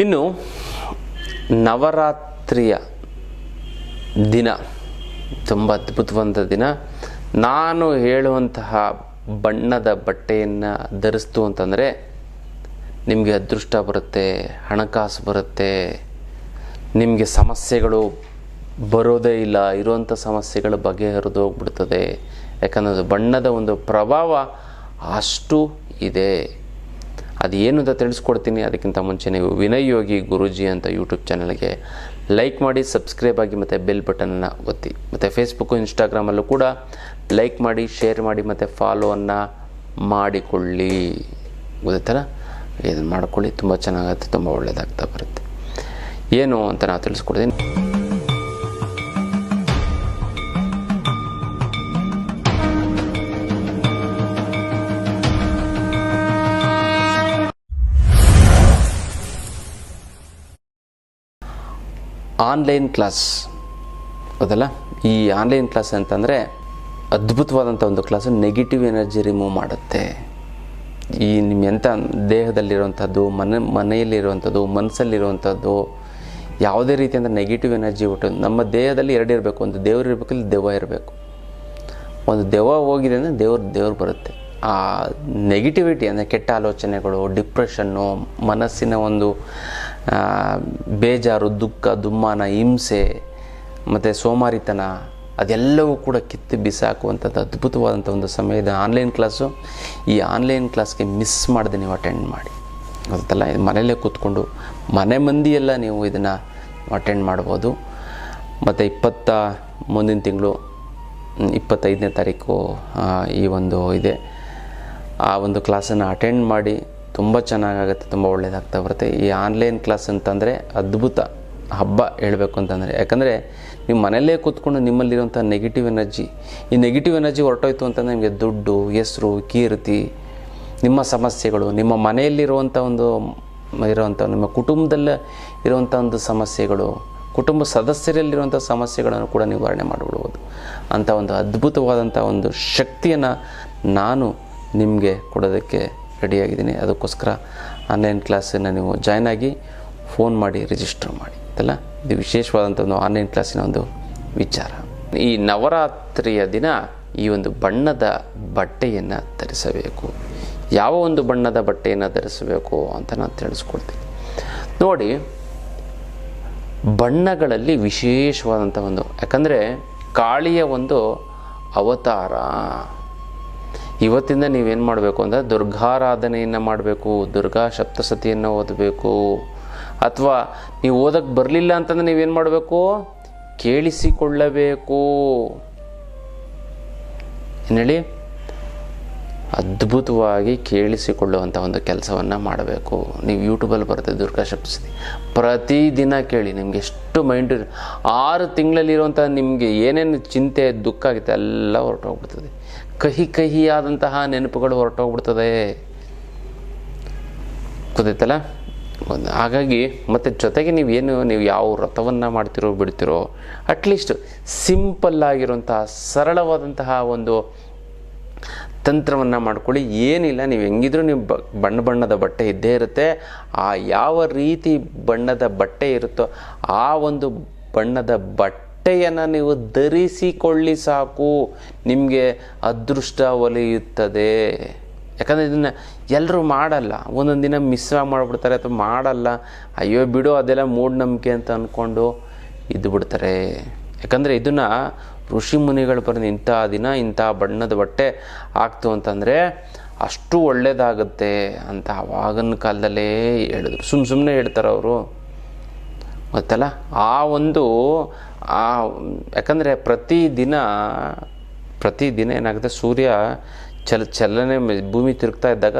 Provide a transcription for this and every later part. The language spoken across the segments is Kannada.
ಇನ್ನು ನವರಾತ್ರಿಯ ದಿನ, ತುಂಬ ಅದ್ಭುತವಾದ ದಿನ. ನಾನು ಹೇಳುವಂತಹ ಬಣ್ಣದ ಬಟ್ಟೆಯನ್ನು ಧರಿಸ್ತು ಅಂತಂದರೆ ನಿಮಗೆ ಅದೃಷ್ಟ ಬರುತ್ತೆ, ಹಣಕಾಸು ಬರುತ್ತೆ, ನಿಮಗೆ ಸಮಸ್ಯೆಗಳು ಬರೋದೇ ಇಲ್ಲ, ಇರುವಂಥ ಸಮಸ್ಯೆಗಳು ಬಗೆಹರಿದು ಹೋಗ್ಬಿಡ್ತದೆ. ಯಾಕಂದರೆ ಬಣ್ಣದ ಒಂದು ಪ್ರಭಾವ ಅಷ್ಟು ಇದೆ. ಅದು ಏನು ಅಂತ ತಿಳಿಸ್ಕೊಡ್ತೀನಿ. ಅದಕ್ಕಿಂತ ಮುಂಚೆ ನೀವು ವಿನಯ್ ಯೋಗಿ ಗುರೂಜಿ ಅಂತ ಯೂಟ್ಯೂಬ್ ಚಾನಲ್ಗೆ ಲೈಕ್ ಮಾಡಿ, ಸಬ್ಸ್ಕ್ರೈಬ್ ಆಗಿ, ಮತ್ತು ಬೆಲ್ ಬಟನನ್ನು ಒತ್ತಿ. ಮತ್ತು ಫೇಸ್ಬುಕ್ಕು, ಇನ್ಸ್ಟಾಗ್ರಾಮಲ್ಲೂ ಕೂಡ ಲೈಕ್ ಮಾಡಿ, ಶೇರ್ ಮಾಡಿ, ಮತ್ತು ಫಾಲೋವನ್ನು ಮಾಡಿಕೊಳ್ಳಿ. ಗೊತ್ತಾಯ್ತಲ್ಲ? ಇದನ್ನು ಮಾಡ್ಕೊಳ್ಳಿ. ತುಂಬ ಚೆನ್ನಾಗತ್ತೆ, ತುಂಬ ಒಳ್ಳೆಯದಾಗ್ತಾ ಬರುತ್ತೆ. ಏನು ಅಂತ ನಾವು ತಿಳಿಸ್ಕೊಡ್ತೀನಿ. ಆನ್ಲೈನ್ ಕ್ಲಾಸ್ ಹೌದಲ್ಲ ಈ ಆನ್ಲೈನ್ ಕ್ಲಾಸ್ ಅಂತಂದರೆ ಅದ್ಭುತವಾದಂಥ ಒಂದು ಕ್ಲಾಸು ನೆಗೆಟಿವ್ ಎನರ್ಜಿ ರಿಮೂವ್ ಮಾಡುತ್ತೆ. ಈ ನಿಮ್ಮ ಎಂಥ ದೇಹದಲ್ಲಿರುವಂಥದ್ದು, ಮನೆ, ಮನೆಯಲ್ಲಿರುವಂಥದ್ದು, ಮನಸ್ಸಲ್ಲಿರುವಂಥದ್ದು, ಯಾವುದೇ ರೀತಿಯಿಂದ ನೆಗೆಟಿವ್ ಎನರ್ಜಿ ಒಟ್ಟು ನಮ್ಮ ದೇಹದಲ್ಲಿ ಎರಡು ಇರಬೇಕು. ಒಂದು ದೇವರು ಇರಬೇಕು, ಇಲ್ಲಿ ದೆವ್ವ ಇರಬೇಕು. ಒಂದು ದೆವ್ವ ಹೋಗಿದೆ ಅಂದರೆ ದೇವ್ರು ದೇವ್ರು ಬರುತ್ತೆ. ಆ ನೆಗೆಟಿವಿಟಿ ಅಂದರೆ ಕೆಟ್ಟ ಆಲೋಚನೆಗಳು ಡಿಪ್ರೆಷನ್ನು ಮನಸ್ಸಿನ ಒಂದು ಬೇಜಾರು, ದುಃಖ, ದುಮ್ಮಾನ, ಹಿಂಸೆ, ಮತ್ತು ಸೋಮಾರಿತನ, ಅದೆಲ್ಲವೂ ಕೂಡ ಕಿತ್ತು ಬಿಸಾಕುವಂಥದ್ದು ಅದ್ಭುತವಾದಂಥ ಒಂದು ಸಮಯದ ಆನ್ಲೈನ್ ಕ್ಲಾಸು, ಈ ಆನ್ಲೈನ್ ಕ್ಲಾಸ್ಗೆ ಮಿಸ್ ಮಾಡಿದೆ ನೀವು ಅಟೆಂಡ್ ಮಾಡಿ. ಗೊತ್ತಲ್ಲ? ಇದು ಮನೆಯಲ್ಲೇ ಕೂತ್ಕೊಂಡು, ಮನೆ ಮಂದಿಯೆಲ್ಲ ನೀವು ಇದನ್ನು ಅಟೆಂಡ್ ಮಾಡ್ಬೋದು. ಮತ್ತು ಇಪ್ಪತ್ತ ಮುಂದಿನ ತಿಂಗಳು ಇಪ್ಪತ್ತೈದನೇ ತಾರೀಕು ಈ ಒಂದು ಇದೆ. ಆ ಒಂದು ಕ್ಲಾಸನ್ನು ಅಟೆಂಡ್ ಮಾಡಿ ತುಂಬ ಚೆನ್ನಾಗಾಗುತ್ತೆ, ತುಂಬ ಒಳ್ಳೆಯದಾಗ್ತಾ ಬರುತ್ತೆ. ಈ ಆನ್ಲೈನ್ ಕ್ಲಾಸ್ ಅಂತಂದರೆ ಅದ್ಭುತ ಹಬ್ಬ ಹೇಳಬೇಕು ಅಂತಂದರೆ. ಯಾಕಂದರೆ ನೀವು ಮನೆಯಲ್ಲೇ ಕೂತ್ಕೊಂಡು ನಿಮ್ಮಲ್ಲಿರುವಂಥ ನೆಗೆಟಿವ್ ಎನರ್ಜಿ ಈ ನೆಗೆಟಿವ್ ಎನರ್ಜಿ ಹೊರಟೋಯ್ತು ಅಂತಂದರೆ ನಿಮಗೆ ದುಡ್ಡು, ಹೆಸರು, ಕೀರ್ತಿ, ನಿಮ್ಮ ಸಮಸ್ಯೆಗಳು, ನಿಮ್ಮ ಮನೆಯಲ್ಲಿರುವಂಥ ಒಂದು, ಇರುವಂಥ ನಿಮ್ಮ ಕುಟುಂಬದಲ್ಲೇ ಇರುವಂಥ ಒಂದು ಸಮಸ್ಯೆಗಳು, ಕುಟುಂಬ ಸದಸ್ಯರಲ್ಲಿರುವಂಥ ಸಮಸ್ಯೆಗಳನ್ನು ಕೂಡ ನಿವಾರಣೆ ಮಾಡಿಬಿಡ್ಬೋದು. ಅಂಥ ಒಂದು ಅದ್ಭುತವಾದಂಥ ಒಂದು ಶಕ್ತಿಯನ್ನು ನಾನು ನಿಮಗೆ ಕೊಡೋದಕ್ಕೆ ರೆಡಿಯಾಗಿದ್ದೀನಿ. ಅದಕ್ಕೋಸ್ಕರ ಆನ್ಲೈನ್ ಕ್ಲಾಸನ್ನು ನೀವು ಜಾಯ್ನ್ ಆಗಿ ಫೋನ್ ಮಾಡಿ ರಿಜಿಸ್ಟರ್ ಮಾಡಿ. ಅಲ್ಲ ಇದು ವಿಶೇಷವಾದಂಥ ಒಂದು ಆನ್ಲೈನ್ ಕ್ಲಾಸಿನ ಒಂದು ವಿಚಾರ. ಈ ನವರಾತ್ರಿಯ ದಿನ ಈ ಒಂದು ಬಣ್ಣದ ಬಟ್ಟೆಯನ್ನು ಧರಿಸಬೇಕು. ಯಾವ ಒಂದು ಬಣ್ಣದ ಬಟ್ಟೆಯನ್ನು ಧರಿಸಬೇಕು ಅಂತ ನಾನು ತಿಳಿಸ್ಕೊಡ್ತೀನಿ. ನೋಡಿ, ಬಣ್ಣಗಳಲ್ಲಿ ವಿಶೇಷವಾದಂಥ ಒಂದು, ಯಾಕಂದರೆ ಕಾಳಿಯ ಒಂದು ಅವತಾರ. ಇವತ್ತಿಂದ ನೀವೇನು ಮಾಡಬೇಕು ಅಂದರೆ ದುರ್ಗಾರಾಧನೆಯನ್ನು ಮಾಡಬೇಕು, ದುರ್ಗಾ ಸಪ್ತಸತಿಯನ್ನು ಓದಬೇಕು. ಅಥವಾ ನೀವು ಓದಕ್ಕೆ ಬರಲಿಲ್ಲ ಅಂತಂದ್ರೆ ನೀವೇನು ಮಾಡಬೇಕು? ಕೇಳಿಸಿಕೊಳ್ಳಬೇಕು. ಏನು ಹೇಳಿ? ಅದ್ಭುತವಾಗಿ ಕೇಳಿಸಿಕೊಳ್ಳುವಂಥ ಒಂದು ಕೆಲಸವನ್ನು ಮಾಡಬೇಕು. ನೀವು ಯೂಟ್ಯೂಬಲ್ಲಿ ಬರುತ್ತೆ ದುರ್ಗಾ ಸಪ್ತಸತಿ. ಪ್ರತಿದಿನ ಕೇಳಿ, ನಿಮ್ಗೆ ಎಷ್ಟು ಮೈಂಡ್ ಆರು ತಿಂಗಳಲ್ಲಿರುವಂಥ ನಿಮಗೆ ಏನೇನು ಚಿಂತೆ, ದುಃಖ ಆಗುತ್ತೆ ಎಲ್ಲ ಹೊರಟೋಗ್ಬಿಡ್ತದೆ. ಕಹಿ ಕಹಿಯಾದಂತಹ ನೆನಪುಗಳು ಹೊರಟೋಗ್ಬಿಡ್ತದೆ. ಗೊತ್ತಾಯ್ತಲ್ಲ? ಒಂದು ಹಾಗಾಗಿ ಮತ್ತು ಜೊತೆಗೆ ನೀವೇನು, ನೀವು ಯಾವ ವ್ರತವನ್ನು ಮಾಡ್ತಿರೋ ಬಿಡ್ತಿರೋ ಅಟ್ಲೀಸ್ಟ್ ಸಿಂಪಲ್ ಆಗಿರುವಂತಹ, ಸರಳವಾದಂತಹ ಒಂದು ತಂತ್ರವನ್ನು ಮಾಡ್ಕೊಳ್ಳಿ. ಏನಿಲ್ಲ, ನೀವು ಹೆಂಗಿದ್ರೂ ನೀವು ಬಣ್ಣ ಬಣ್ಣದ ಬಟ್ಟೆ ಇದ್ದೇ ಇರುತ್ತೆ. ಆ ಯಾವ ರೀತಿ ಬಣ್ಣದ ಬಟ್ಟೆ ಇರುತ್ತೋ, ಆ ಒಂದು ಬಣ್ಣದ ಬಟ್ಟೆಯನ್ನು ನೀವು ಧರಿಸಿಕೊಳ್ಳಿ ಸಾಕು. ನಿಮಗೆ ಅದೃಷ್ಟ ಒಲಿಯುತ್ತದೆ. ಯಾಕಂದರೆ ಇದನ್ನು ಎಲ್ಲರೂ ಮಾಡಲ್ಲ. ಒಂದೊಂದು ದಿನ ಮಿಸ್ ಮಾಡಿಬಿಡ್ತಾರೆ ಅಥವಾ ಮಾಡಲ್ಲ. ಅಯ್ಯೋ ಬಿಡು, ಅದೆಲ್ಲ ಮೂಢನಂಬಿಕೆ ಅಂತ ಅಂದ್ಕೊಂಡು ಇದ್ದು ಬಿಡ್ತಾರೆ ಯಾಕಂದರೆ ಇದನ್ನು ಋಷಿ ಮುನಿಗಳು ಬರೆದು ಇಂಥ ದಿನ, ಇಂಥ ಬಣ್ಣದ ಬಟ್ಟೆ ಆಗ್ತು ಅಂತಂದರೆ ಅಷ್ಟು ಒಳ್ಳೆಯದಾಗುತ್ತೆ ಅಂತ ಆವಾಗಿನ ಕಾಲದಲ್ಲೇ ಹೇಳಿದ್ರು. ಸುಮ್ಮ ಸುಮ್ಮನೆ ಹೇಳ್ತಾರೆ ಅವರು ಗೊತ್ತಲ್ಲ? ಆ ಒಂದು, ಆ, ಯಾಕಂದರೆ ಪ್ರತಿದಿನ ಪ್ರತಿದಿನ ಏನಾಗುತ್ತೆ? ಸೂರ್ಯ ಚಲ, ಚಲನೆ ಭೂಮಿ ತಿರುಗ್ತಾ ಇದ್ದಾಗ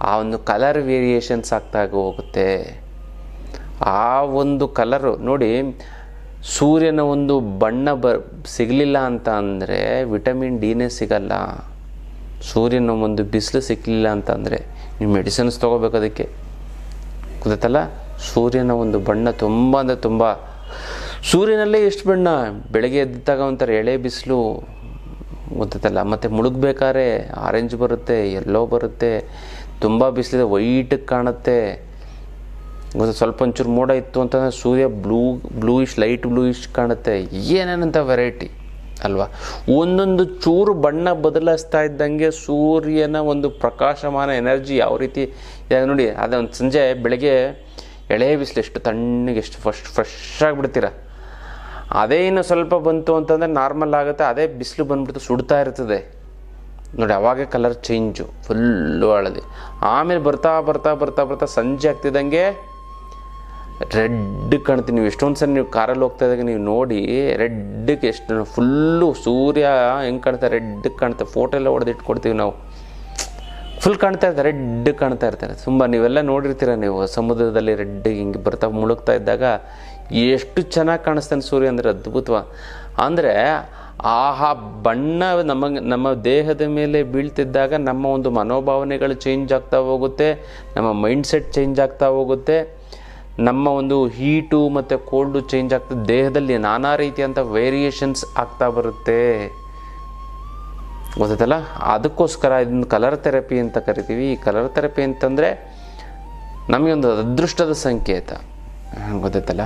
ಆ ಒಂದು ಕಲರ್ ವೇರಿಯೇಷನ್ಸ್ ಆಗ್ತಾ ಹೋಗುತ್ತೆ. ಆ ಒಂದು ಕಲರು ನೋಡಿ, ಸೂರ್ಯನ ಒಂದು ಬಣ್ಣ ಬ, ಸಿಗಲಿಲ್ಲ ಅಂತ ಅಂದರೆ ವಿಟಮಿನ್ ಡಿನೇ ಸಿಗಲ್ಲ. ಸೂರ್ಯನ ಒಂದು ಬಿಸಿಲು ಸಿಗಲಿಲ್ಲ ಅಂತಂದರೆ ನೀವು ಮೆಡಿಸಿನ್ಸ್ ತೊಗೋಬೇಕು ಅದಕ್ಕೆ. ಗೊತ್ತಲ್ಲ? ಸೂರ್ಯನ ಒಂದು ಬಣ್ಣ ತುಂಬ ಅಂದರೆ ತುಂಬ. ಸೂರ್ಯನಲ್ಲೇ ಎಷ್ಟು ಬಣ್ಣ? ಬೆಳಗ್ಗೆ ಎದ್ದಾಗ ಒಂಥರ ಎಳೆ ಬಿಸಿಲು ಗೊತ್ತಲ್ಲ ಮತ್ತು ಮುಳುಗ್ಬೇಕಾದ್ರೆ ಆರೆಂಜ್ ಬರುತ್ತೆ ಎಲ್ಲೋ ಬರುತ್ತೆ, ತುಂಬ ಬಿಸಿಲಿದೆ ವೈಟಿಗೆ ಕಾಣುತ್ತೆ. ಗೊತ್ತಾ, ಸ್ವಲ್ಪ ಒಂಚೂರು ಮೋಡ ಇತ್ತು ಅಂತಂದರೆ ಸೂರ್ಯ ಬ್ಲೂ ಬ್ಲೂಯಿಶ್ ಲೈಟ್ ಬ್ಲೂಯಿಶ್ ಕಾಣುತ್ತೆ. ಏನೇನಂತ ವೆರೈಟಿ ಅಲ್ವಾ? ಒಂದೊಂದು ಚೂರು ಬಣ್ಣ ಬದಲಾಯಿಸ್ತಾ ಇದ್ದಂಗೆ ಸೂರ್ಯನ ಒಂದು ಪ್ರಕಾಶಮಾನ ಎನರ್ಜಿ ಯಾವ ರೀತಿ ನೋಡಿ ಅದೊಂದು ಸಂಜೆ ಬೆಳಗ್ಗೆ ಎಳೆ ಬಿಸಿಲು ಎಷ್ಟು ತಣ್ಣಗೆ, ಎಷ್ಟು ಫಸ್ಟ್ ಫ್ರೆಶ್ ಆಗಿಬಿಡ್ತೀರ? ಅದೇ ಇನ್ನು ಸ್ವಲ್ಪ ಬಂತು ಅಂತಂದರೆ ನಾರ್ಮಲ್ ಆಗುತ್ತೆ, ಅದೇ ಬಿಸಿಲು ಬಂದ್ಬಿಡ್ತು, ಸುಡ್ತಾ ಇರ್ತದೆ. ನೋಡಿ, ಅವಾಗೆ ಕಲರ್ ಚೇಂಜು ಫುಲ್ಲು ಹಳದಿ ಆಮೇಲೆ ಬರ್ತಾ ಬರ್ತಾ ಬರ್ತಾ ಬರ್ತಾ ಸಂಜೆ ಆಗ್ತಿದ್ದಂಗೆ ರೆಡ್ ಕಾಣ್ತೀವಿ ನೀವು. ಎಷ್ಟೊಂದು ಸಲ ನೀವು ಕಾರಲ್ಲಿ ಹೋಗ್ತಾ ಇದ್ದಾಗ ನೀವು ನೋಡಿ ರೆಡ್ಗೆ ಎಷ್ಟು ಫುಲ್ಲು ಸೂರ್ಯ ಹೆಂಗೆ ಕಾಣ್ತಾ ರೆಡ್ ಕಾಣ್ತಾ ಫೋಟೋ ಎಲ್ಲ ಹೊಡೆದಿಟ್ಕೊಡ್ತೀವಿ ನಾವು. ಫುಲ್ ಕಾಣ್ತಾ ಇರ್ತಾರೆ ರೆಡ್ ಕಾಣ್ತಾ ಇರ್ತಾರೆ ತುಂಬ ನೀವೆಲ್ಲ ನೋಡಿರ್ತೀರ ನೀವು, ಸಮುದ್ರದಲ್ಲಿ ರೆಡ್ ಹಿಂಗೆ ಬರ್ತಾ ಮುಳುಗ್ತಾ ಇದ್ದಾಗ ಎಷ್ಟು ಚೆನ್ನಾಗಿ ಕಾಣಿಸ್ತಾನೆ ಸೂರ್ಯ ಅಂದರೆ ಅದ್ಭುತವ. ಅಂದರೆ ಆಹಾ ಬಣ್ಣ ನಮಗೆ ನಮ್ಮ ದೇಹದ ಮೇಲೆ ಬೀಳ್ತಿದ್ದಾಗ ನಮ್ಮ ಒಂದು ಮನೋಭಾವನೆಗಳು ಚೇಂಜ್ ಆಗ್ತಾ ಹೋಗುತ್ತೆ, ನಮ್ಮ ಮೈಂಡ್ ಸೆಟ್ ಚೇಂಜ್ ಆಗ್ತಾ ಹೋಗುತ್ತೆ. ನಮ್ಮ ಒಂದು ಹೀಟು ಮತ್ತು ಕೋಲ್ಡು ಚೇಂಜ್ ಆಗ್ತದೆ ದೇಹದಲ್ಲಿ ನಾನಾ ರೀತಿಯಂಥ ವೇರಿಯೇಷನ್ಸ್ ಆಗ್ತಾ ಬರುತ್ತೆ. ಗೊತ್ತೈತಲ್ಲ? ಅದಕ್ಕೋಸ್ಕರ ಇದನ್ನು ಕಲರ್ ಥೆರಪಿ ಅಂತ ಕರಿತೀವಿ. ಈ ಕಲರ್ ಥೆರಪಿ ಅಂತಂದರೆ ನಮಗೆ ಒಂದು ಅದೃಷ್ಟದ ಸಂಕೇತ. ಗೊತ್ತೈತಲ್ಲ?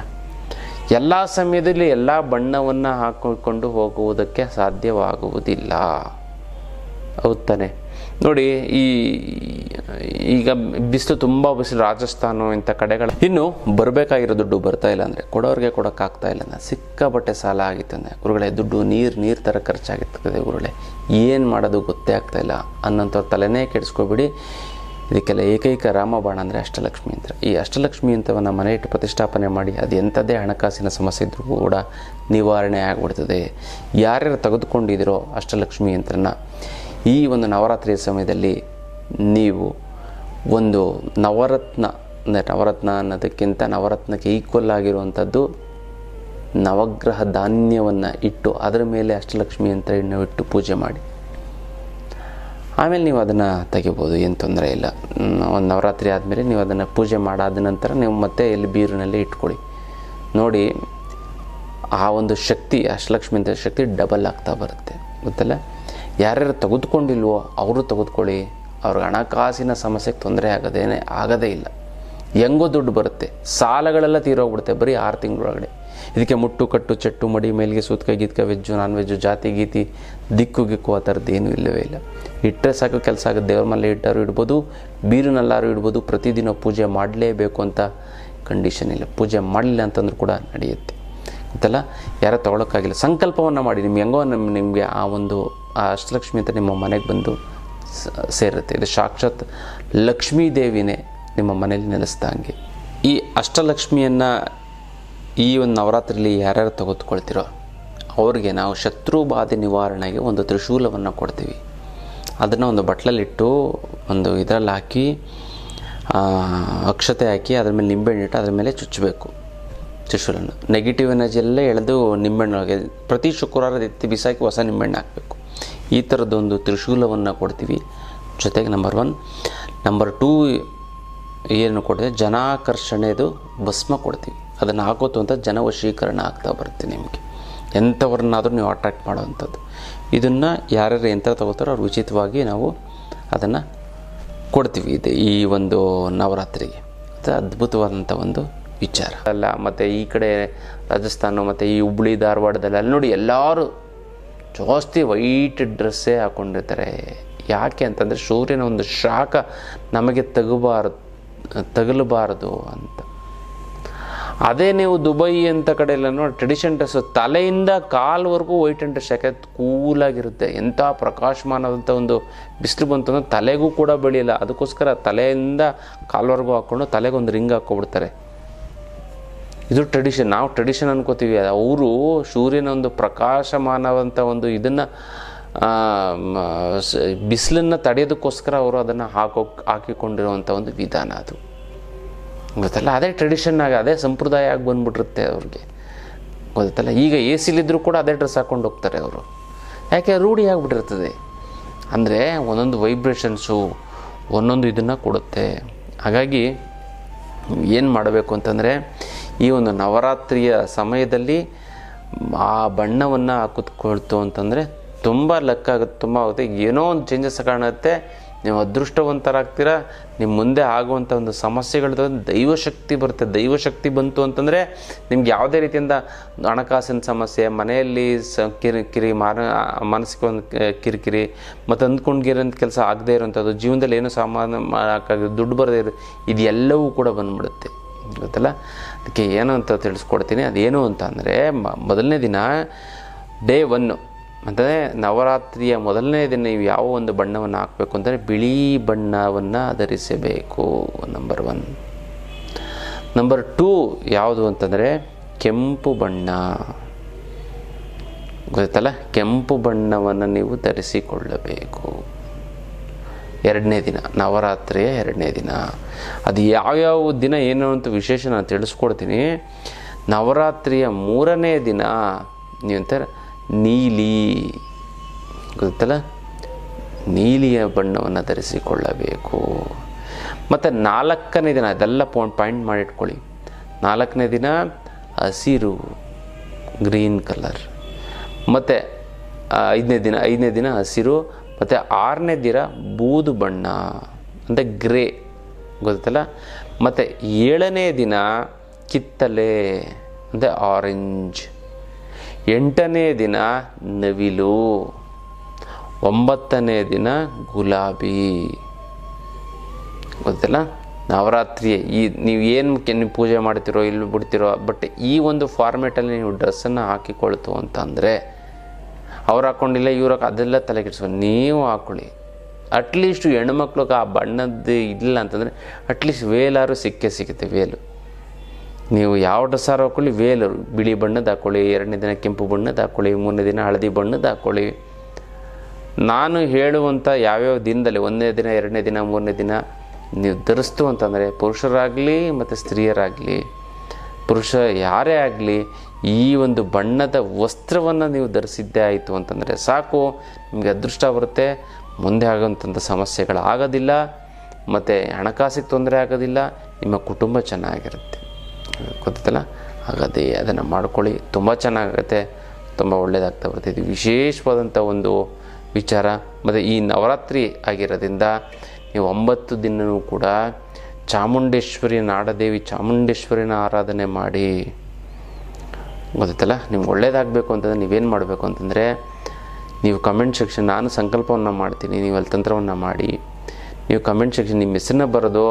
ಎಲ್ಲ ಸಮಯದಲ್ಲಿ ಎಲ್ಲ ಬಣ್ಣವನ್ನು ಹಾಕಿಕೊಂಡು ಹೋಗುವುದಕ್ಕೆ ಸಾಧ್ಯವಾಗುವುದಿಲ್ಲ. ಹೌದು ತಾನೆ? ನೋಡಿ, ಈ, ಈಗ ಬಿಸಿಲು ತುಂಬ ಬಿಸಿಲು, ರಾಜಸ್ಥಾನ ಇಂಥ ಕಡೆಗಳ ಇನ್ನು ಬರಬೇಕಾಗಿರೋ ದುಡ್ಡು ಬರ್ತಾ ಇಲ್ಲ ಅಂದರೆ, ಕೊಡೋರಿಗೆ ಕೊಡೋಕ್ಕಾಗ್ತಾ ಇಲ್ಲ ಅಂದರೆ, ಸಿಕ್ಕಾಪಟ್ಟೆ ಸಾಲ ಆಗಿತ್ತು ಅಂದರೆ, ಗುರುಗಳೇ, ದುಡ್ಡು ನೀರು ನೀರು ಥರ ಖರ್ಚಾಗಿರ್ತದೆ ಗುರುಗಳೇ. ಏನು ಮಾಡೋದು ಗೊತ್ತೇ ಆಗ್ತಾ ಇಲ್ಲ. ಅನ್ನೋಂಥವ್ರ ತಲೆನೇ ಕೆಡಿಸ್ಕೊಬಿಡಿ. ಇದಕ್ಕೆಲ್ಲ ಏಕೈಕ ರಾಮಬಾಣ ಅಂದರೆ ಅಷ್ಟಲಕ್ಷ್ಮಿ ಅಂತ. ಈ ಅಷ್ಟಲಕ್ಷ್ಮಿ ಅಂತವನ್ನು ಮನೆ ಇಟ್ಟು ಪ್ರತಿಷ್ಠಾಪನೆ ಮಾಡಿ, ಅದು ಎಂಥದ್ದೇ ಹಣಕಾಸಿನ ಸಮಸ್ಯೆ ಇದ್ದರೂ ಕೂಡ ನಿವಾರಣೆ ಆಗಿಬಿಡ್ತದೆ. ಯಾರ್ಯಾರು ತೆಗೆದುಕೊಂಡಿದ್ದೀರೋ ಅಷ್ಟಲಕ್ಷ್ಮಿ ಯಂತ್ರನ ಈ ಒಂದು ನವರಾತ್ರಿಯ ಸಮಯದಲ್ಲಿ ನೀವು ಒಂದು ನವರತ್ನ, ಅಂದರೆ ನವರತ್ನ ಅನ್ನೋದಕ್ಕಿಂತ ನವರತ್ನಕ್ಕೆ ಈಕ್ವಲ್ ಆಗಿರುವಂಥದ್ದು ನವಗ್ರಹ ಧಾನ್ಯವನ್ನು ಇಟ್ಟು ಅದರ ಮೇಲೆ ಅಷ್ಟಲಕ್ಷ್ಮಿ ಅಂತ ಯಂತ್ರವನ್ನು ಇಟ್ಟು ಪೂಜೆ ಮಾಡಿ. ಆಮೇಲೆ ನೀವು ಅದನ್ನು ತೆಗಿಬೋದು, ಏನು ತೊಂದರೆ ಇಲ್ಲ. ಒಂದು ನವರಾತ್ರಿ ಆದಮೇಲೆ ನೀವು ಅದನ್ನು ಪೂಜೆ ಮಾಡಾದ ನಂತರ ನೀವು ಮತ್ತೆ ಇಲ್ಲಿ ಬೀರಿನಲ್ಲಿ ಇಟ್ಕೊಳ್ಳಿ. ನೋಡಿ, ಆ ಒಂದು ಶಕ್ತಿ, ಅಷ್ಟಲಕ್ಷ್ಮಿ ಅಂತ ಶಕ್ತಿ ಡಬಲ್ ಆಗ್ತಾ ಬರುತ್ತೆ. ಗೊತ್ತಲ್ಲ? ಯಾರ್ಯಾರು ತೆಗೆದುಕೊಂಡಿಲ್ವೋ ಅವರು ತೆಗೆದುಕೊಳ್ಳಿ. ಅವ್ರಿಗೆ ಹಣಕಾಸಿನ ಸಮಸ್ಯೆಗೆ ತೊಂದರೆ ಆಗೋದೇನೆ ಆಗೋದೇ ಇಲ್ಲ. ಹೆಂಗೋ ದುಡ್ಡು ಬರುತ್ತೆ. ಸಾಲಗಳೆಲ್ಲ ತೀರೋಗ್ಬಿಡುತ್ತೆ ಬರೀ ಆರು ತಿಂಗಳೊಳಗಡೆ. ಇದಕ್ಕೆ ಮುಟ್ಟು, ಕಟ್ಟು, ಚೆಟ್ಟು, ಮಡಿ, ಮೇಲಿಗೆ ಸೂತ್ಕ, ಗೀತ್ಕ, ವೆಜ್ಜು, ನಾನ್ ವೆಜ್ಜು, ಜಾತಿ, ಗೀತಿ, ದಿಕ್ಕು, ಗಿಕ್ಕು ಆ ಥರದ್ದು ಏನೂ ಇಲ್ಲವೇ ಇಲ್ಲ. ಇಟ್ಟರೆ ಸಾಕು, ಕೆಲಸ ಆಗುತ್ತೆ. ದೇವ್ರ ಮೇಲೆ ಇಟ್ಟಾರು ಇಡ್ಬೋದು, ಬೀರಿನಲ್ಲಾರು ಇಡ್ಬೋದು, ಪ್ರತಿದಿನ ಪೂಜೆ ಮಾಡಲೇಬೇಕು ಅಂತ ಕಂಡೀಷನ್ ಇಲ್ಲ. ಪೂಜೆ ಮಾಡಲಿಲ್ಲ ಅಂತಂದ್ರೂ ಕೂಡ ನಡೆಯುತ್ತೆ. ಗೊತ್ತಲ್ಲ? ಯಾರೋ ತೊಗೊಳಕ್ಕಾಗಿಲ್ಲ. ಸಂಕಲ್ಪವನ್ನು ಮಾಡಿ. ನಿಮ್ಗೆ ಹೆಂಗೋ ನಮ್ಮ ನಿಮಗೆ ಆ ಒಂದು ಆ ಅಷ್ಟಲಕ್ಷ್ಮಿ ಅಂತ ನಿಮ್ಮ ಮನೆಗೆ ಬಂದು ಸೇರುತ್ತೆ. ಇದು ಸಾಕ್ಷಾತ್ ಲಕ್ಷ್ಮೀ ದೇವಿನೇ ನಿಮ್ಮ ಮನೇಲಿ ನೆಲೆಸ್ದಂಗೆ ಈ ಅಷ್ಟಲಕ್ಷ್ಮಿಯನ್ನು ಈ ಒಂದು ನವರಾತ್ರಿಲಿ ಯಾರ್ಯಾರು ತೆಗೆದುಕೊಳ್ತಿರೋ ಅವ್ರಿಗೆ ನಾವು ಶತ್ರು ಬಾಧೆ ನಿವಾರಣೆಗೆ ಒಂದು ತ್ರಿಶೂಲವನ್ನು ಕೊಡ್ತೀವಿ. ಅದನ್ನು ಒಂದು ಬಟ್ಲಲ್ಲಿಟ್ಟು ಒಂದು ಇದರಲ್ಲಿ ಹಾಕಿ ಅಕ್ಷತೆ ಹಾಕಿ ಅದ್ರ ಮೇಲೆ ನಿಂಬೆಹಣ್ಣು ಇಟ್ಟು ಅದ್ರ ಮೇಲೆ ಚುಚ್ಚಬೇಕು ತ್ರಿಶೂಲನ್ನು ನೆಗೆಟಿವ್ ಎನರ್ಜಿ ಎಲ್ಲ ಎಳೆದು ನಿಂಬೆಹಣ್ಣೊಳಗೆ ಪ್ರತಿ ಶುಕ್ರವಾರ ಎತ್ತಿ ಬಿಸಾಕಿ ಹೊಸ ನಿಂಬೆಹಣ್ಣು ಹಾಕಬೇಕು. ಈ ಥರದ್ದೊಂದು ತ್ರಿಶೂಲವನ್ನು ಕೊಡ್ತೀವಿ. ಜೊತೆಗೆ ನಂಬರ್ ಒನ್ ನಂಬರ್ ಟೂ ಏನು ಕೊಡ್ತೀವಿ? ಜನಾಕರ್ಷಣೆದು ಭಸ್ಮ ಕೊಡ್ತೀವಿ. ಅದನ್ನು ಹಾಕೋತು ಅಂತ ಜನವಶೀಕರಣ ಆಗ್ತಾ ಬರುತ್ತೆ ನಿಮಗೆ. ಎಂಥವ್ರನ್ನಾದರೂ ನೀವು ಅಟ್ರಾಕ್ಟ್ ಮಾಡೋವಂಥದ್ದು. ಇದನ್ನು ಯಾರ್ಯಾರು ಯಂತ್ರ ತಗೋತಾರೋ ಅವ್ರು ಉಚಿತವಾಗಿ ನಾವು ಅದನ್ನು ಕೊಡ್ತೀವಿ. ಇದು ಈ ಒಂದು ನವರಾತ್ರಿಗೆ. ಅದು ಅದ್ಭುತವಾದಂಥ ಒಂದು ವಿಚಾರ. ಅಲ್ಲ, ಮತ್ತು ಈ ಕಡೆ ರಾಜಸ್ಥಾನ, ಮತ್ತು ಈ ಹುಬ್ಳಿ, ಧಾರವಾಡದಲ್ಲಿ ಅಲ್ಲಿ ನೋಡಿ ಎಲ್ಲರೂ ಜಾಸ್ತಿ ವೈಟ್ ಡ್ರೆಸ್ಸೇ ಹಾಕ್ಕೊಂಡಿರ್ತಾರೆ ಯಾಕೆ ಅಂತಂದರೆ ಸೂರ್ಯನ ಒಂದು ಶಾಖ ನಮಗೆ ತಗಬಾರದು ತಗಲಬಾರದು ಅಂತ. ಅದೇ ನೀವು ದುಬೈ ಅಂತ ಕಡೆ ಎಲ್ಲ ನೋಡಿ ಟ್ರೆಡಿಷನ್ ಡ್ರೆಸ್ ತಲೆಯಿಂದ ಕಾಲ್ವರೆಗೂ ವೈಟ್ ಅಂಡ್ ಡ್ರೆಸ್ ಯಾಕೆ ಕೂಲಾಗಿರುತ್ತೆ. ಎಂಥ ಪ್ರಕಾಶಮಾನದಂಥ ಒಂದು ಬಿಸಿಲು ಬಂತು ಅಂದರೆ ತಲೆಗೂ ಕೂಡ ಬೆಳೆಯಲ್ಲ. ಅದಕ್ಕೋಸ್ಕರ ತಲೆಯಿಂದ ಕಾಲ್ವರೆಗೂ ಹಾಕ್ಕೊಂಡು ತಲೆಗೊಂದು ರಿಂಗ್ ಹಾಕ್ಕೊಬಿಡ್ತಾರೆ. ಇದು ಟ್ರೆಡಿಷನ್ ನಾವು ಟ್ರೆಡಿಷನ್ ಅನ್ಕೋತೀವಿ. ಅವರು ಸೂರ್ಯನ ಒಂದು ಪ್ರಕಾಶಮಾನವಂಥ ಒಂದು ಇದನ್ನು ಬಿಸಿಲನ್ನು ತಡೆಯೋದಕ್ಕೋಸ್ಕರ ಅವರು ಅದನ್ನು ಹಾಕೋ ಹಾಕಿಕೊಂಡಿರುವಂಥ ಒಂದು ವಿಧಾನ ಅದು. ಗೊತ್ತಲ್ಲ? ಅದೇ ಟ್ರೆಡಿಷನ್ ಆಗಿ, ಅದೇ ಸಂಪ್ರದಾಯ ಆಗಿ ಬಂದ್ಬಿಟ್ಟಿರುತ್ತೆ ಅವ್ರಿಗೆ. ಗೊತ್ತಲ್ಲ? ಈಗ ಎ ಸಿಲಿದ್ದರೂ ಕೂಡ ಅದೇ ಡ್ರೆಸ್ ಹಾಕ್ಕೊಂಡು ಹೋಗ್ತಾರೆ ಅವರು. ಯಾಕೆ? ರೂಢಿ ಆಗಿಬಿಟ್ಟಿರ್ತದೆ. ಅಂದರೆ ಒಂದೊಂದು ವೈಬ್ರೇಷನ್ಸು ಒಂದೊಂದು ಇದನ್ನು ಕೊಡುತ್ತೆ. ಹಾಗಾಗಿ ಏನು ಮಾಡಬೇಕು ಅಂತಂದರೆ ಈ ಒಂದು ನವರಾತ್ರಿಯ ಸಮಯದಲ್ಲಿ ಆ ಬಣ್ಣವನ್ನು ಹಾಕುತ್ಕೊಳ್ತು ಅಂತಂದರೆ ತುಂಬ ಲೆಕ್ಕ ಆಗುತ್ತೆ, ತುಂಬ ಆಗುತ್ತೆ. ಏನೋ ಒಂದು ಚೇಂಜಸ್ ಕಾಣುತ್ತೆ. ನೀವು ಅದೃಷ್ಟವಂತರಾಗ್ತೀರಾ? ನಿಮ್ಮ ಮುಂದೆ ಆಗುವಂಥ ಒಂದು ಸಮಸ್ಯೆಗಳ ದೈವಶಕ್ತಿ ಬರುತ್ತೆ. ದೈವಶಕ್ತಿ ಬಂತು ಅಂತಂದರೆ ನಿಮ್ಗೆ ಯಾವುದೇ ರೀತಿಯಿಂದ ಹಣಕಾಸಿನ ಸಮಸ್ಯೆ, ಮನೆಯಲ್ಲಿ ಸ ಕಿರಿ ಕಿರಿ ಮಾರ ಮಾನಸಿಕ ಒಂದು ಕಿರಿಕಿರಿ, ಮತ್ತು ಅಂದ್ಕೊಂಡಿರೋಂಥ ಕೆಲಸ ಆಗದೇ ಇರೋಂಥದ್ದು ಜೀವನದಲ್ಲಿ ಏನೋ ಸಾಮಾನ್ಯ ಮಾಡೋಕ್ಕಾಗ ದುಡ್ಡು ಬರದೇ ಇರೋದು, ಇದೆಲ್ಲವೂ ಕೂಡ ಬಂದ್ಬಿಡುತ್ತೆ. ಗೊತ್ತಲ್ಲ? ಅದಕ್ಕೆ ಏನು ಅಂತ ತಿಳಿಸ್ಕೊಡ್ತೀನಿ. ಅದೇನು ಅಂತ ಅಂದರೆ ಮೊದಲನೇ ದಿನ ಡೇ ಒನ್ನು ಅಂದರೆ ನವರಾತ್ರಿಯ ಮೊದಲನೇ ದಿನ ನೀವು ಯಾವ ಒಂದು ಬಣ್ಣವನ್ನು ಹಾಕಬೇಕು ಅಂದರೆ ಬಿಳಿ ಬಣ್ಣವನ್ನು ಧರಿಸಬೇಕು. ನಂಬರ್ ಒನ್ ನಂಬರ್ ಟೂ ಯಾವುದು ಅಂತಂದರೆ ಕೆಂಪು ಬಣ್ಣ. ಗೊತ್ತಲ್ಲ ಕೆಂಪು ಬಣ್ಣವನ್ನು ನೀವು ಧರಿಸಿಕೊಳ್ಳಬೇಕು. ಎರಡನೇ ದಿನ, ನವರಾತ್ರಿಯ ಎರಡನೇ ದಿನ. ಅದು ಯಾವ್ಯಾವ ದಿನ ಏನು ಅಂತ ವಿಶೇಷ ನಾನು ತಿಳಿಸ್ಕೊಡ್ತೀನಿ. ನವರಾತ್ರಿಯ ಮೂರನೇ ದಿನ ನೀವಂತಾರೆ ನೀಲಿ, ಗೊತ್ತಲ್ಲ? ನೀಲಿಯ ಬಣ್ಣವನ್ನು ಧರಿಸಿಕೊಳ್ಳಬೇಕು. ಮತ್ತು ನಾಲ್ಕನೇ ದಿನ, ಅದೆಲ್ಲ ಪಾಯಿಂಟ್ ಪಾಯಿಂಟ್ ಮಾಡಿಟ್ಕೊಳ್ಳಿ. ನಾಲ್ಕನೇ ದಿನ ಹಸಿರು ಗ್ರೀನ್ ಕಲರ್ ಮತ್ತು ಐದನೇ ದಿನ ಐದನೇ ದಿನ ಹಸಿರು ಮತ್ತು ಆರನೇ ದಿನ ಬೂದು ಬಣ್ಣ, ಅಂದರೆ ಗ್ರೇ, ಗೊತ್ತಲ್ಲ? ಮತ್ತು ಏಳನೇ ದಿನ ಕಿತ್ತಲೆ, ಅಂದರೆ ಆರೆಂಜ್ ಎಂಟನೇ ದಿನ ನವಿಲು. ಒಂಬತ್ತನೇ ದಿನ ಗುಲಾಬಿ. ಗೊತ್ತಲ್ಲ? ನವರಾತ್ರಿ ಈ ನೀವು ಏನು ನೀವು ಪೂಜೆ ಮಾಡ್ತಿರೋ, ಇಲ್ಲಿ ಬಿಡ್ತಿರೋ ಬಟ್ ಈ ಒಂದು ಫಾರ್ಮೇಟಲ್ಲಿ ನೀವು ಡ್ರೆಸ್ಸನ್ನು ಹಾಕಿಕೊಳ್ತು ಅಂತಂದರೆ ಅವ್ರು ಹಾಕ್ಕೊಂಡಿಲ್ಲ ಇವ್ರು ಹಾಕಿ, ಅದೆಲ್ಲ ತಲೆ ಕೆಡಿಸ್ಕೊಂಡು ನೀವು ಹಾಕ್ಕೊಳ್ಳಿ ಅಟ್ಲೀಸ್ಟ್ ಹೆಣ್ಮಕ್ಳಿಗೆ ಆ ಬಣ್ಣದ್ದು ಇಲ್ಲ ಅಂತಂದರೆ ಅಟ್ಲೀಸ್ಟ್ ವೇಲಾರು ಸಿಕ್ಕೇ ಸಿಗುತ್ತೆ, ವೇಲು. ನೀವು ಯಾವ ಡ್ರೆಸ್ಸಾರು ಹಾಕ್ಕೊಳ್ಳಿ ವೇಲು. ಬಿಳಿ ಬಣ್ಣದ ಹಾಕ್ಕೊಳ್ಳಿ ಎರಡನೇ ದಿನ ಕೆಂಪು ಬಣ್ಣದ ಹಾಕ್ಕೊಳ್ಳಿ ಮೂರನೇ ದಿನ ಹಳದಿ ಬಣ್ಣದ ಹಾಕ್ಕೊಳ್ಳಿ ನಾನು ಹೇಳುವಂಥ ಯಾವ್ಯಾವ ದಿನದಲ್ಲಿ ಒಂದನೇ ದಿನ, ಎರಡನೇ ದಿನ, ಮೂರನೇ ದಿನ, ನೀವು ಧರಿಸ್ತು ಅಂತಂದರೆ ಪುರುಷರಾಗಲಿ ಮತ್ತು ಸ್ತ್ರೀಯರಾಗಲಿ, ಪುರುಷ ಯಾರೇ ಆಗಲಿ ಈ ಒಂದು ಬಣ್ಣದ ವಸ್ತ್ರವನ್ನು ನೀವು ಧರಿಸಿದ್ದೇ ಆಯಿತು ಅಂತಂದರೆ ಸಾಕು, ನಿಮಗೆ ಅದೃಷ್ಟ ಬರುತ್ತೆ, ಮುಂದೆ ಆಗೋಂಥ ಸಮಸ್ಯೆಗಳು ಆಗೋದಿಲ್ಲ, ಮತ್ತು ಹಣಕಾಸಿಗೆ ತೊಂದರೆ ಆಗೋದಿಲ್ಲ, ನಿಮ್ಮ ಕುಟುಂಬ ಚೆನ್ನಾಗಿರುತ್ತೆ. ಗೊತ್ತಲ್ಲ ಹಾಗದೇ ಅದನ್ನು ಮಾಡ್ಕೊಳ್ಳಿ, ತುಂಬ ಚೆನ್ನಾಗುತ್ತೆ, ತುಂಬ ಒಳ್ಳೆಯದಾಗ್ತಾ ಬರುತ್ತೆ. ಇದು ವಿಶೇಷವಾದಂಥ ಒಂದು ವಿಚಾರ. ಮತ್ತು ಈ ನವರಾತ್ರಿ ಆಗಿರೋದ್ರಿಂದ ನೀವು ಒಂಬತ್ತು ದಿನವೂ ಕೂಡ ಚಾಮುಂಡೇಶ್ವರಿ ನಾಡದೇವಿ ಚಾಮುಂಡೇಶ್ವರಿನ ಆರಾಧನೆ ಮಾಡಿ ಗೊತ್ತಲ್ಲ ನಿಮ್ಗೆ ಒಳ್ಳೇದಾಗಬೇಕು ಅಂತಂದರೆ ನೀವೇನು ಮಾಡಬೇಕು ಅಂತಂದರೆ, ನೀವು ಕಮೆಂಟ್ ಸೆಕ್ಷನ್ ನಾನು ಸಂಕಲ್ಪವನ್ನು ಮಾಡ್ತೀನಿ, ನೀವು ಅಲ್ಲಿ ತಂತ್ರವನ್ನು ಮಾಡಿ. ನೀವು ಕಮೆಂಟ್ ಸೆಕ್ಷನ್ ನಿಮ್ಮ ಹೆಸರನ್ನ ಬರೋದು,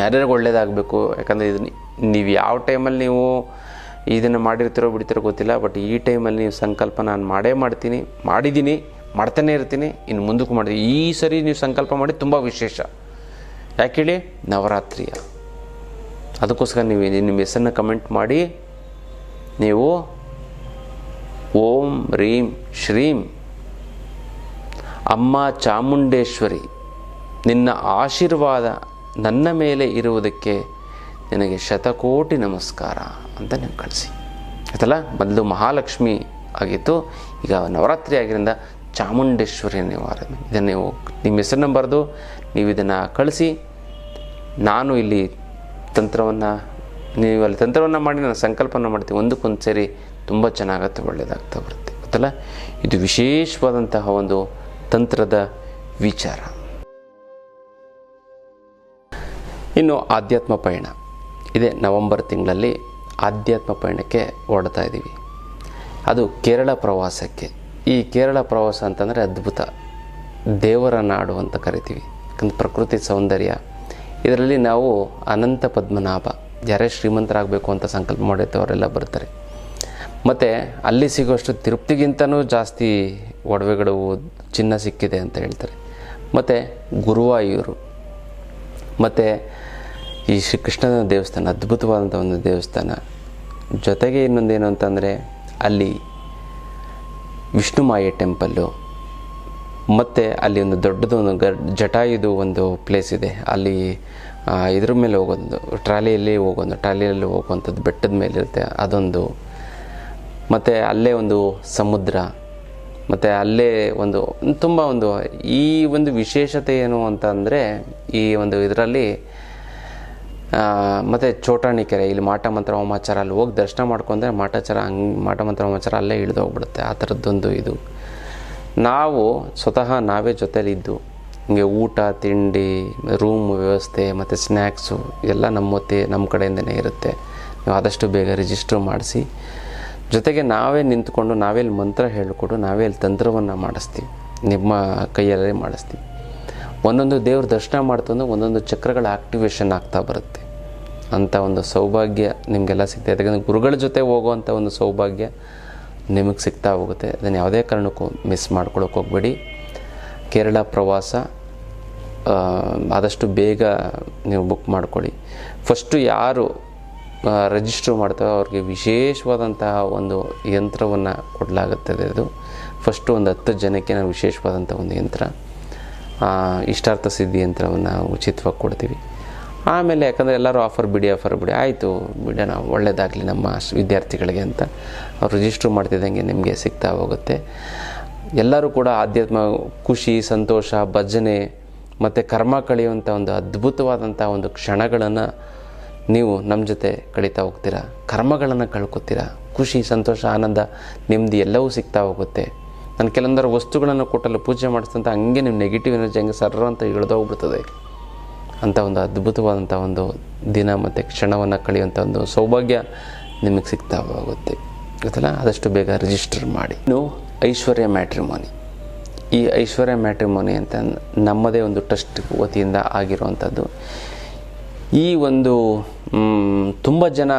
ಯಾರ್ಯಾರಿಗೆ ಒಳ್ಳೇದಾಗಬೇಕು, ಯಾಕಂದರೆ ಇದನ್ನ ನೀವು ಯಾವ ಟೈಮಲ್ಲಿ ನೀವು ಇದನ್ನು ಮಾಡಿರ್ತೀರೋ ಬಿಡ್ತಿರೋ ಗೊತ್ತಿಲ್ಲ ಬಟ್ ಈ ಟೈಮಲ್ಲಿ ನೀವು ಸಂಕಲ್ಪ ನಾನು ಮಾಡೇ ಮಾಡ್ತೀನಿ, ಮಾಡಿದ್ದೀನಿ, ಮಾಡ್ತಾನೇ ಇರ್ತೀನಿ, ಇನ್ನು ಮುಂದಕ್ಕೂ ಮಾಡ್ತೀನಿ ಈ ಸರಿ ನೀವು ಸಂಕಲ್ಪ ಮಾಡಿ ತುಂಬ ವಿಶೇಷ. ಯಾಕೆ ಹೇಳಿ? ನವರಾತ್ರಿಯ. ಅದಕ್ಕೋಸ್ಕರ ನೀವು ನಿಮ್ಮ ಹೆಸರನ್ನ ಕಮೆಂಟ್ ಮಾಡಿ ನೀವು ಓಂ ರೀಂ ಶ್ರೀಂ. ಅಮ್ಮ ಚಾಮುಂಡೇಶ್ವರಿ, ನಿನ್ನ ಆಶೀರ್ವಾದ ನನ್ನ ಮೇಲೆ ಇರುವುದಕ್ಕೆ ನಿನಗೆ ಶತಕೋಟಿ ನಮಸ್ಕಾರ ಅಂತ ನೀವು ಕಳಿಸಿ. ಆಯ್ತಲ್ಲ? ಮೊದಲು ಮಹಾಲಕ್ಷ್ಮಿ ಆಗಿತ್ತು, ಈಗ ನವರಾತ್ರಿ ಆಗಿರಿಂದ ಚಾಮುಂಡೇಶ್ವರಿ ನೀವು ಇದನ್ನು ನೀವು, ನಿಮ್ಮ ಹೆಸರನ್ನ ಬರೆದು ನೀವು ಇದನ್ನು ಕಳಿಸಿ, ನಾನು ಇಲ್ಲಿ ತಂತ್ರವನ್ನು ನೀವು ಅಲ್ಲಿ ತಂತ್ರವನ್ನು ಮಾಡಿ ನಾನು ಸಂಕಲ್ಪನ ಮಾಡ್ತೀವಿ. ಒಂದಕ್ಕೊಂದು ಸರಿ ತುಂಬ ಚೆನ್ನಾಗತ್ತೆ ಒಳ್ಳೆಯದಾಗ್ತಾ ಬರುತ್ತೆ. ಗೊತ್ತಲ್ಲ? ಇದು ವಿಶೇಷವಾದಂತಹ ಒಂದು ತಂತ್ರದ ವಿಚಾರ. ಇನ್ನು ಆಧ್ಯಾತ್ಮ ಪಯಣ. ಇದೇ ನವಂಬರ್ ತಿಂಗಳಲ್ಲಿ ಆಧ್ಯಾತ್ಮ ಪಯಣಕ್ಕೆ ಓಡ್ತಾ ಇದ್ದೀವಿ ಅದು ಕೇರಳ ಪ್ರವಾಸಕ್ಕೆ. ಈ ಕೇರಳ ಪ್ರವಾಸ ಅಂತಂದರೆ ಅದ್ಭುತ. ದೇವರ ನಾಡು ಅಂತ ಕರಿತೀವಿ. ಯಾಕಂದ್ರೆ ಪ್ರಕೃತಿ ಸೌಂದರ್ಯ. ಇದರಲ್ಲಿ ನಾವು ಅನಂತ ಪದ್ಮನಾಭ. ಯಾರೇ ಶ್ರೀಮಂತರಾಗಬೇಕು ಅಂತ ಸಂಕಲ್ಪ ಮಾಡಿರ್ತವರೆಲ್ಲ ಬರ್ತಾರೆ. ಮತ್ತು ಅಲ್ಲಿ ಸಿಗೋಷ್ಟು ತಿರುಪ್ತಿಗಿಂತನೂ ಜಾಸ್ತಿ ಒಡವೆಗಳು, ಚಿನ್ನ ಸಿಕ್ಕಿದೆ ಅಂತ ಹೇಳ್ತಾರೆ. ಮತ್ತು ಗುರುವಾಯೂರು. ಮತ್ತು ಈ ಶ್ರೀಕೃಷ್ಣನ ದೇವಸ್ಥಾನ, ಅದ್ಭುತವಾದಂಥ ಒಂದು ದೇವಸ್ಥಾನ. ಜೊತೆಗೆ ಇನ್ನೊಂದೇನು ಅಂತಂದರೆ ಅಲ್ಲಿ ವಿಷ್ಣುಮಾಯ ಟೆಂಪಲ್ಲು. ಮತ್ತು ಅಲ್ಲಿ ಒಂದು ದೊಡ್ಡದು ಒಂದು ಗರ್ ಜಟಾಯುದು ಒಂದು ಪ್ಲೇಸ್ ಇದೆ. ಅಲ್ಲಿ ಇದ್ರ ಮೇಲೆ ಹೋಗೋದು. ಟ್ರಾಲಿಯಲ್ಲಿ ಹೋಗೋದು ಟ್ರಾಲಿಯಲ್ಲಿ ಹೋಗುವಂಥದ್ದು ಬೆಟ್ಟದ ಮೇಲೆ ಇರುತ್ತೆ ಅದೊಂದು ಮತ್ತು ಅಲ್ಲೇ ಒಂದು ಸಮುದ್ರ, ಮತ್ತು ಅಲ್ಲೇ ಒಂದು, ತುಂಬ ಒಂದು, ಈ ಒಂದು ವಿಶೇಷತೆ ಏನು ಅಂತ ಅಂದರೆ, ಈ ಒಂದು ಇದರಲ್ಲಿ ಮತ್ತು ಚೋಟಾಣಿ ಕೆರೆ, ಇಲ್ಲಿ ಮಾಟ ಮಂತ್ರ ಹೋಮಾಚಾರ, ಅಲ್ಲಿ ಹೋಗಿ ದರ್ಶನ ಮಾಡ್ಕೊಂಡ್ರೆ ಮಾಟಾಚಾರ ಹಂಗೆ ಮಾಟ ಮಂತ್ರ ಹೋಮಾಚಾರ ಅಲ್ಲೇ ಇಳಿದೋಗ್ಬಿಡುತ್ತೆ ಆ ಥರದ್ದೊಂದು ಇದು. ನಾವು ಸ್ವತಃ ನಾವೇ ಜೊತೆಲಿದ್ದು. ನಿಮಗೆ ಊಟ, ತಿಂಡಿ ರೂಮ್ ವ್ಯವಸ್ಥೆ ಮತ್ತು ಸ್ನ್ಯಾಕ್ಸು ಎಲ್ಲ ನಮ್ಮ ಹೊತ್ತೆ ನಮ್ಮ ಕಡೆಯಿಂದನೇ ಇರುತ್ತೆ. ನೀವು ಆದಷ್ಟು ಬೇಗ ರಿಜಿಸ್ಟರ್ ಮಾಡಿಸಿ. ಜೊತೆಗೆ ನಾವೇ ನಿಂತ್ಕೊಂಡು ನಾವೇ ಇಲ್ಲಿ ಮಂತ್ರ ಹೇಳಿಕೊಡು ನಾವೇ ಇಲ್ಲಿ ತಂತ್ರವನ್ನು ಮಾಡಿಸ್ತೀವಿ. ನಿಮ್ಮ ಕೈಯಲ್ಲೇ ಮಾಡಿಸ್ತೀವಿ. ಒಂದೊಂದು ದೇವ್ರ ದರ್ಶನ ಮಾಡ್ತಂದ್ರೆ ಒಂದೊಂದು ಚಕ್ರಗಳ ಆಕ್ಟಿವೇಶನ್ ಆಗ್ತಾ ಬರುತ್ತೆ. ಅಂಥ ಒಂದು ಸೌಭಾಗ್ಯ ನಿಮಗೆಲ್ಲ ಸಿಗ್ತದೆ ಯಾಕಂದರೆ ಗುರುಗಳ ಜೊತೆ ಹೋಗುವಂಥ ಒಂದು ಸೌಭಾಗ್ಯ ನಿಮಗೆ ಸಿಗ್ತಾ ಹೋಗುತ್ತೆ. ಅದನ್ನು ಯಾವುದೇ ಕಾರಣಕ್ಕೂ ಮಿಸ್ ಮಾಡ್ಕೊಳಕ್ಕೆ ಹೋಗಬೇಡಿ. ಕೇರಳ ಪ್ರವಾಸ ಆದಷ್ಟು ಬೇಗ ನೀವು ಬುಕ್ ಮಾಡ್ಕೊಳ್ಳಿ. ಫಸ್ಟು ಯಾರು ರಿಜಿಸ್ಟ್ರ್ ಮಾಡ್ತಾರೋ ಅವ್ರಿಗೆ ವಿಶೇಷವಾದಂತಹ ಒಂದು ಯಂತ್ರವನ್ನು ಕೊಡಲಾಗುತ್ತದೆ ಅದು. ಫಸ್ಟು ಒಂದು ಹತ್ತು ಜನಕ್ಕೆ ನಾವು ವಿಶೇಷವಾದಂಥ ಒಂದು ಯಂತ್ರ ಇಷ್ಟಾರ್ಥ ಸಿದ್ಧಿ ಯಂತ್ರವನ್ನು ಉಚಿತವಾಗಿ ಕೊಡ್ತೀವಿ. ಆಮೇಲೆ ಯಾಕಂದರೆ ಎಲ್ಲರೂ ಆಫರ್ ಬಿಡಿ ಆಫರ್ ಬಿಡಿ, ಆಯಿತು ಬಿಡೋಣ ಒಳ್ಳೆಯದಾಗಲಿ ನಮ್ಮ ವಿದ್ಯಾರ್ಥಿಗಳಿಗೆ ಅಂತ. ಅವ್ರು ರಿಜಿಸ್ಟ್ರ್ ಮಾಡ್ತಿದ್ದಂಗೆ ನಿಮಗೆ ಸಿಗ್ತಾ ಹೋಗುತ್ತೆ. ಎಲ್ಲರೂ ಕೂಡ ಆಧ್ಯಾತ್ಮ, ಖುಷಿ, ಸಂತೋಷ, ಭಜನೆ ಮತ್ತು ಕರ್ಮ ಕಳೆಯುವಂಥ ಒಂದು ಅದ್ಭುತವಾದಂಥ ಒಂದು ಕ್ಷಣಗಳನ್ನು ನೀವು ನಮ್ಮ ಜೊತೆ ಕಳೀತಾ ಹೋಗ್ತೀರಾ? ಕರ್ಮಗಳನ್ನು ಕಳ್ಕೊತೀರಾ? ಖುಷಿ, ಸಂತೋಷ, ಆನಂದ ನೆಮ್ಮದಿ ಎಲ್ಲವೂ ಸಿಗ್ತಾ ಹೋಗುತ್ತೆ. ನಾನು ಕೆಲವೊಂದರ ವಸ್ತುಗಳನ್ನು ಕೊಟ್ಟಲು ಪೂಜೆ ಮಾಡಿಸ್ತಂತ ಹಂಗೆ ನಿಮ್ಮ ನೆಗೆಟಿವ್ ಎನರ್ಜಿ ಹಂಗೆ ಸರ್ರ ಅಂತ ಇಳಿದೋಗ್ಬಿಡ್ತದೆ ಅಂಥ ಒಂದು ಅದ್ಭುತವಾದಂಥ ಒಂದು ದಿನ ಮತ್ತು ಕ್ಷಣವನ್ನು ಕಳೆಯುವಂಥ ಒಂದು ಸೌಭಾಗ್ಯ ನಿಮಗೆ ಸಿಗ್ತಾ ಹೋಗುತ್ತೆ. ಗೊತ್ತಲ್ಲ? ಆದಷ್ಟು ಬೇಗ ರಿಜಿಸ್ಟರ್ ಮಾಡಿ. ಇನ್ನು ಐಶ್ವರ್ಯ ಮ್ಯಾಟ್ರಿಮೋನಿ ಈ ಐಶ್ವರ್ಯ ಮ್ಯಾಟ್ರಿಮೋನಿ ಅಂತ ನಮ್ಮದೇ ಒಂದು ಟ್ರಸ್ಟ್ ವತಿಯಿಂದ ಆಗಿರುವಂಥದ್ದು. ಈ ಒಂದು ತುಂಬ ಜನ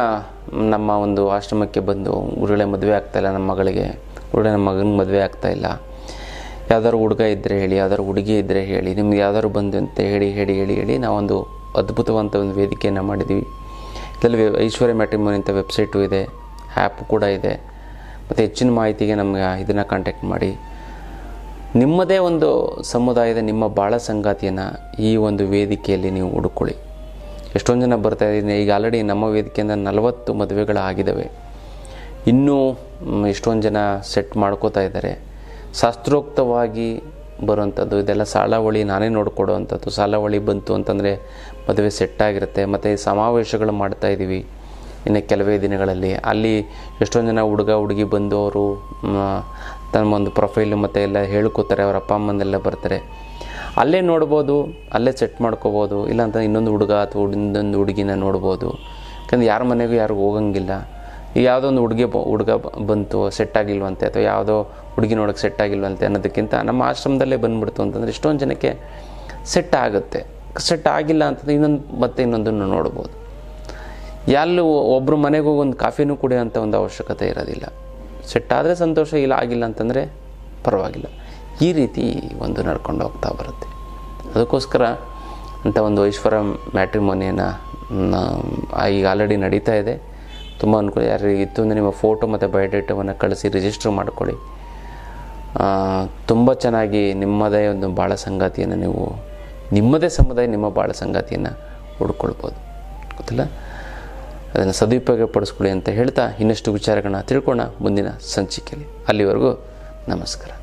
ನಮ್ಮ ಒಂದು ಆಶ್ರಮಕ್ಕೆ ಬಂದು ಉರುಳೆ ಮದುವೆ ಆಗ್ತಾಯಿಲ್ಲ ನಮ್ಮ ಮಗಳಿಗೆ, ಉರುಳೆ ನಮ್ಮ ಮಗನ ಮದುವೆ ಆಗ್ತಾಯಿಲ್ಲ ಯಾವ್ದಾದ್ರು ಹುಡುಗ ಇದ್ದರೆ ಹೇಳಿ, ಯಾವ್ದಾದ್ರು ಹುಡುಗಿ ಇದ್ದರೆ ಹೇಳಿ, ನಿಮ್ಗೆ ಯಾವ್ದಾದ್ರು ಬಂದು ಅಂತ ಹೇಳಿ ಹೇಳಿ ಹೇಳಿ ಹೇಳಿ ನಾವೊಂದು ಅದ್ಭುತವಂತ ಒಂದು ವೇದಿಕೆಯನ್ನು ಮಾಡಿದ್ವಿ ಇದರಲ್ಲಿ ಐಶ್ವರ್ಯ ಮ್ಯಾಟ್ರಿಮೋನಿ ಅಂತ ವೆಬ್ಸೈಟು ಇದೆ, ಆ್ಯಪ್ ಕೂಡ ಇದೆ. ಮತ್ತು ಹೆಚ್ಚಿನ ಮಾಹಿತಿಗೆ ನಮಗೆ ಇದನ್ನು ಕಾಂಟ್ಯಾಕ್ಟ್ ಮಾಡಿ. ನಿಮ್ಮದೇ ಒಂದು ಸಮುದಾಯದ ನಿಮ್ಮ ಬಾಳ ಸಂಗಾತಿಯನ್ನು ಈ ಒಂದು ವೇದಿಕೆಯಲ್ಲಿ ನೀವು ಹುಡುಕೊಳ್ಳಿ. ಎಷ್ಟೊಂದು ಜನ ಬರ್ತಾ ಇದ್ದೀನಿ. ಈಗ ಆಲ್ರೆಡಿ ನಮ್ಮ ವೇದಿಕೆಯಿಂದ ನಲವತ್ತು ಮದುವೆಗಳಾಗಿದ್ದಾವೆ. ಇನ್ನೂ ಎಷ್ಟೊಂದು ಜನ ಸೆಟ್ ಮಾಡ್ಕೋತಾ ಇದ್ದಾರೆ. ಶಾಸ್ತ್ರೋಕ್ತವಾಗಿ ಬರುವಂಥದ್ದು ಇದೆಲ್ಲ ಸಾಲಾವಳಿ ನಾನೇ ನೋಡಿಕೊಡುವಂಥದ್ದು ಸಾಲಾವಳಿ ಬಂತು ಅಂತಂದರೆ ಮದುವೆ ಸೆಟ್ ಆಗಿರುತ್ತೆ. ಮತ್ತು ಸಮಾವೇಶಗಳು ಮಾಡ್ತಾ ಇದ್ದೀವಿ ಇನ್ನು ಕೆಲವೇ ದಿನಗಳಲ್ಲಿ. ಅಲ್ಲಿ ಎಷ್ಟೊಂದು ಜನ ಹುಡುಗ, ಹುಡುಗಿ ಬಂದು ಅವರು ತಮ್ಮ ಒಂದು ಪ್ರೊಫೈಲು ಮತ್ತು ಎಲ್ಲ ಹೇಳ್ಕೊತಾರೆ, ಅವ್ರ ಅಪ್ಪ ಅಮ್ಮನೆಲ್ಲ ಬರ್ತಾರೆ. ಅಲ್ಲೇ ನೋಡ್ಬೋದು, ಅಲ್ಲೇ ಸೆಟ್ ಮಾಡ್ಕೋಬೋದು, ಇಲ್ಲಾಂತ ಇನ್ನೊಂದು ಹುಡುಗ ಅಥವಾ ಇನ್ನೊಂದು ಹುಡುಗಿನ ನೋಡ್ಬೋದು. ಯಾಕಂದ್ರೆ ಯಾರ ಮನೆಗೂ ಯಾರಿಗೂ ಹೋಗಂಗಿಲ್ಲ. ಯಾವುದೋ ಒಂದು ಹುಡುಗಿ ಬ, ಹುಡುಗ ಬಂತು ಸೆಟ್ ಆಗಿಲ್ವಂತೆ ಅಥವಾ ಯಾವುದೋ ಹುಡುಗಿ ನೋಡೋಕೆ ಸೆಟ್ ಆಗಿಲ್ವಂತೆ ಅನ್ನೋದಕ್ಕಿಂತ ನಮ್ಮ ಆಶ್ರಮದಲ್ಲೇ ಬಂದ್ಬಿಡ್ತು ಅಂತಂದರೆ ಎಷ್ಟೊಂದು ಜನಕ್ಕೆ ಸೆಟ್ ಆಗುತ್ತೆ. ಸೆಟ್ ಆಗಿಲ್ಲ ಅಂತಂದ್ರೆ ಇನ್ನೊಂದು, ಮತ್ತೆ ಇನ್ನೊಂದನ್ನು ನೋಡ್ಬೋದು. ಎಲ್ಲೂ ಒಬ್ಬರು ಮನೆಗೆ ಹೋಗಿ ಒಂದು ಕಾಫಿನೂ ಕುಡಿಯೋಂಥ ಒಂದು ಅವಶ್ಯಕತೆ ಇರೋದಿಲ್ಲ. ಸೆಟ್ ಆದರೆ ಸಂತೋಷ ಇಲ್ಲ, ಆಗಿಲ್ಲ ಅಂತಂದರೆ ಪರವಾಗಿಲ್ಲ. ಈ ರೀತಿ ಒಂದು ನಡ್ಕೊಂಡು ಹೋಗ್ತಾ ಬರುತ್ತೆ. ಅದಕ್ಕೋಸ್ಕರ ಅಂಥ ಒಂದು ಐಶ್ವರ್ಯ ಮ್ಯಾಟ್ರಿಮೋನಿಯನ್ನು ಈಗ ಆಲ್ರೆಡಿ ನಡೀತಾ ಇದೆ. ತುಂಬ ಅನುಕೂಲ. ಯಾರಿಗೆ ಇತ್ತು ಅಂದರೆ ನಿಮ್ಮ ಫೋಟೋ ಮತ್ತು ಬಯೋಡೇಟವನ್ನು ಕಳಿಸಿ ರಿಜಿಸ್ಟರ್ ಮಾಡ್ಕೊಳ್ಳಿ. ತುಂಬ ಚೆನ್ನಾಗಿ ನಿಮ್ಮದೇ ಒಂದು ಬಾಳ ಸಂಗಾತಿಯನ್ನು ನೀವು, ನಿಮ್ಮದೇ ಸಮುದಾಯ ನಿಮ್ಮ ಬಾಳ ಸಂಗಾತಿಯನ್ನು ಹುಡ್ಕೊಳ್ಬೋದು. ಗೊತ್ತಿಲ್ಲ? ಅದನ್ನು ಸದುಪಯೋಗ ಪಡಿಸ್ಕೊಳ್ಳಿ ಅಂತ ಹೇಳ್ತಾ ಇನ್ನಷ್ಟು ವಿಚಾರಗಳನ್ನ ತಿಳ್ಕೊಳ್ಳೋಣ ಮುಂದಿನ ಸಂಚಿಕೆಯಲ್ಲಿ. ಅಲ್ಲಿವರೆಗೂ ನಮಸ್ಕಾರ.